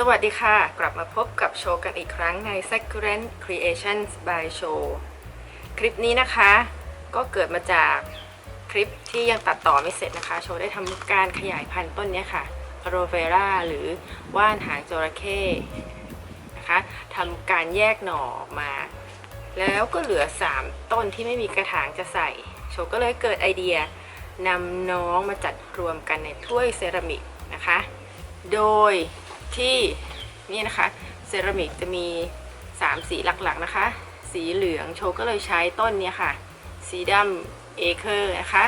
สวัสดีค่ะ กลับมาพบกับโชว์กันอีกครั้งใน s a c r e n t Creations by Show คลิปนี้นะคะ ก็เกิดมาจากคลิปที่ยังตัดต่อไม่เสร็จนะคะ โชว์ได้ทำการขยายพันธุ์ต้นนี้ค่ะโรเวราหรือว่านหางจระเข้นะคะทำการแยกหน่อออกมา แล้วก็เหลือ 3 ต้นที่ไม่มีกระถางจะใส่ โชว์ก็เลยเกิดไอเดียนำน้องมาจัดรวมกันในถ้วยเซรามิกนะคะ โดย ที่นี่นะคะเซรามิกจะมี 3 สีหลักๆนะคะ สีเหลืองโชก็เลยใช้ต้นเนี้ยค่ะ สีดำเอเคอร์นะคะ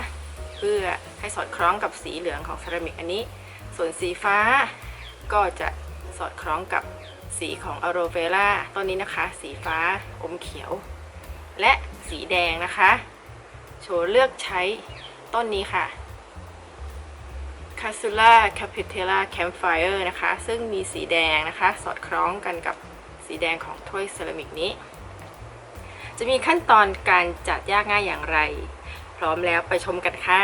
เพื่อให้สอดคล้องกับสีเหลืองของเซรามิกอันนี้ ส่วนสีฟ้าก็จะสอดคล้องกับสีของอโรเวล่าต้นนี้นะคะ สีฟ้าอมเขียว และสีแดงนะคะ โชเลือกใช้ต้นนี้ค่ะ c a s u l a capitella campfire นะคะ ซึ่งมีสีแดงนะคะ สอดคล้องกันกับสีแดงของถ้วยเซรามิกนี้ จะมีขั้นตอนการจัดยากง่ายอย่างไร พร้อมแล้วไปชมกันค่ะ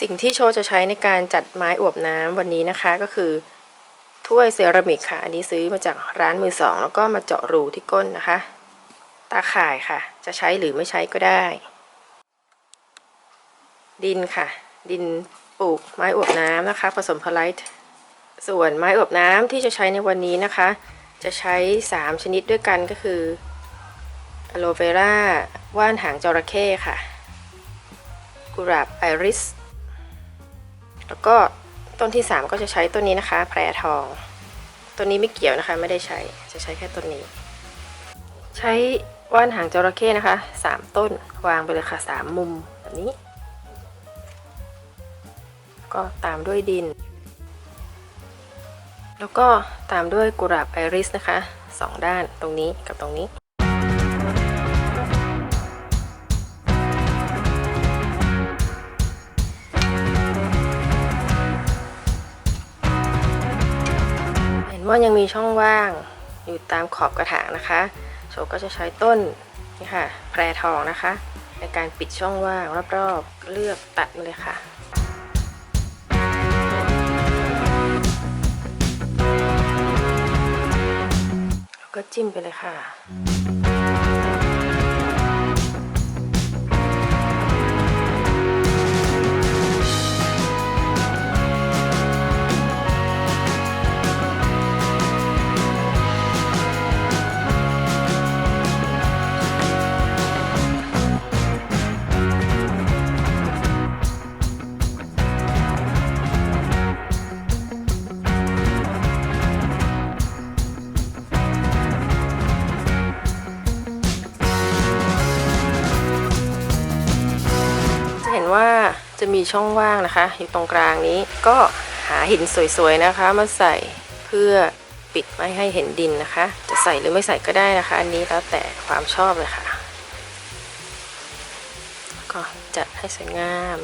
สิ่งที่โชว์จะใช้ในการจัดไม้อวบน้ำวันนี้นะคะก็คือถ้วยเซรามิกค่ะ อันนี้ซื้อมาจากร้านมือสอง แล้วก็มาเจาะรูที่ก้นนะคะ ตาข่ายค่ะ จะใช้หรือไม่ใช้ก็ได้ ดินค่ะ ดินปลูกไม้อวบน้ำนะคะ ผสมพลายต์ส่วนไม้อวบน้ำที่จะใช้ในวันนี้นะคะ จะใช้ 3 ชนิดด้วยกันก็คืออะโลเวราว่านหางจระเข้ค่ะ กุหลาบไอริส แล้วก็ต้นที่ 3 ก็จะใช้ต้นนี้นะคะ แพรทอง ต้นนี้ไม่เกี่ยวนะคะ ไม่ได้ใช้ จะใช้แค่ต้นนี้ ใช้ ว่านหางจระเข้นะคะ 3 ต้นวางไปเลยค่ะ 3 มุมแบบนี้ ก็ตามด้วยดิน แล้วก็ตามด้วยกุหลาบไอริสนะคะสองด้านตรงนี้กับตรงนี้เห็นว่ายังมีช่องว่างอยู่ตามขอบกระถางนะคะ โซก็จะใช้ต้นนี่ค่ะ แพรทองนะคะ ในการปิดช่องว่างรอบๆ เลือกตัดมาเลยค่ะก็จิ้มไปเลยค่ะ จะมีช่องว่างนะคะ อยู่ตรงกลางนี้ก็หาหินสวยๆนะคะมาใส่เพื่อปิดไม่ให้เห็นดินนะคะ จะใส่หรือไม่ใส่ก็ได้นะคะ อันนี้แล้วแต่ความชอบเลยค่ะ ก็จัดให้สวยงาม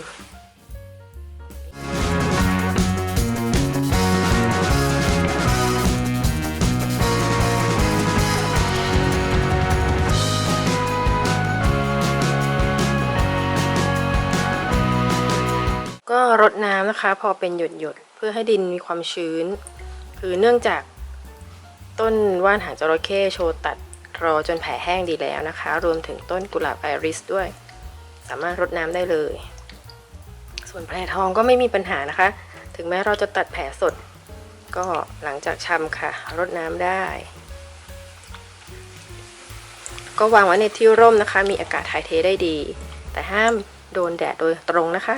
ก็รดน้ำนะคะ พอเป็นหยดหยดๆเพื่อให้ดินมีความชื้น คือเนื่องจากต้นว่านหางจระเข้โชว์ตัดรอจนแผลแห้งดีแล้วนะคะ รวมถึงต้นกุหลาบไอริสด้วย สามารถรดน้ำได้เลย ส่วนแผลทองก็ไม่มีปัญหานะคะ ถึงแม้เราจะตัดแผลสด ก็หลังจากชำค่ะ รดน้ำได้ ก็วางไว้ในที่ร่มนะคะ มีอากาศถ่ายเทได้ดี แต่ห้ามโดนแดดโดยตรงนะคะ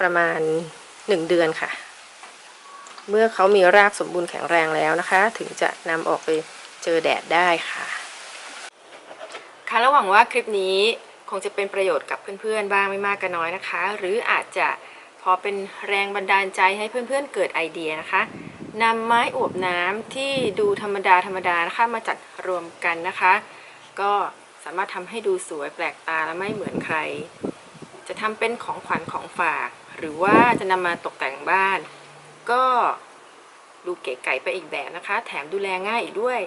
ประมาณ 1 เดือนค่ะ เมื่อเขามีรากสมบูรณ์แข็งแรงแล้วนะคะ ถึงจะนำออกไปเจอแดดได้ค่ะค่ะระหวังว่าคลิปนี้คงจะเป็นประโยชน์กับเพื่อนๆ บ้างไม่มากก็น้อยนะคะ หรืออาจจะพอเป็นแรงบันดาลใจให้เพื่อนๆเกิดไอเดียนะคะนำไม้อวบน้ำที่ดูธรรมดาธรรมดานะคะมาจัดรวมกันนะคะ ก็สามารถทำให้ดูสวยแปลกตาและไม่เหมือนใคร จะทำเป็นของขวัญของฝาก หรือว่าจะนำมาตกแต่งบ้าน ก็ดูเก๋ไก๋ไปอีกแบบนะคะ แถมดูแลง่ายอีกด้วย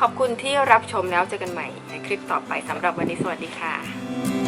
ขอบคุณที่รับชมแล้วเจอกันใหม่ในคลิปต่อไปสำหรับวันนี้สวัสดีค่ะ